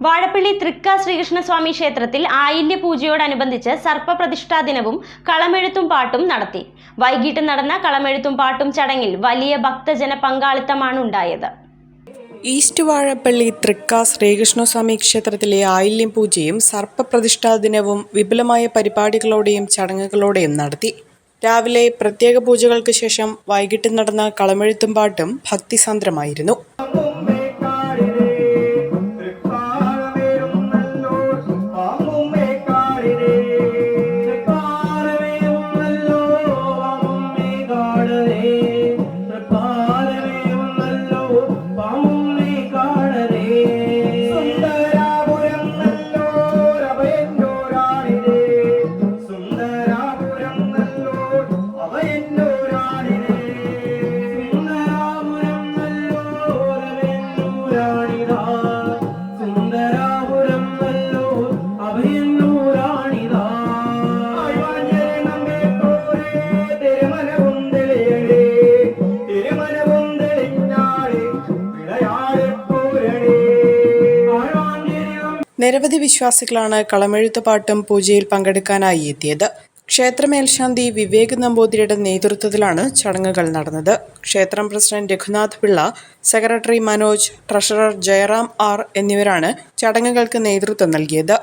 വാഴപ്പള്ളി തൃക്ക ശ്രീകൃഷ്ണസ്വാമി ക്ഷേത്രത്തിൽ ആയില്യ പൂജയോടനുബന്ധിച്ച് സർപ്പപ്രതിഷ്ഠാ ദിനവും കളമെഴുത്തും പാട്ടും നടത്തി. വൈകിട്ട് നടന്ന കളമെഴുത്തും പാട്ടും ചടങ്ങിൽ വലിയ ഭക്തജന പങ്കാളിത്തമാണ് ഉണ്ടായത് ഈസ്റ്റ് വാഴപ്പള്ളി തൃക്ക ശ്രീകൃഷ്ണസ്വാമി ക്ഷേത്രത്തിലെ ആയില്യം പൂജയും സർപ്പപ്രതിഷ്ഠാ ദിനവും വിപുലമായ പരിപാടികളോടെയും ചടങ്ങുകളോടെയും നടത്തി. രാവിലെ പ്രത്യേക പൂജകൾക്ക് ശേഷം വൈകിട്ട് നടന്ന കളമെഴുത്തും പാട്ടും ഭക്തിസാന്ദ്രമായിരുന്നു. നിരവധി വിശ്വാസികളാണ് കളമെഴുത്ത് പാട്ടും പൂജയിൽ പങ്കെടുക്കാനായി എത്തിയത്. ക്ഷേത്രമേൽശാന്തി വിവേക് നമ്പൂതിരിയുടെ നേതൃത്വത്തിലാണ് ചടങ്ങുകൾ നടന്നത്. ക്ഷേത്രം president Raghunath Pillai secretary Manoj treasurer Jayaram R എന്നിവരാണ് ചടങ്ങുകൾക്ക് നേതൃത്വം നൽകിയത്.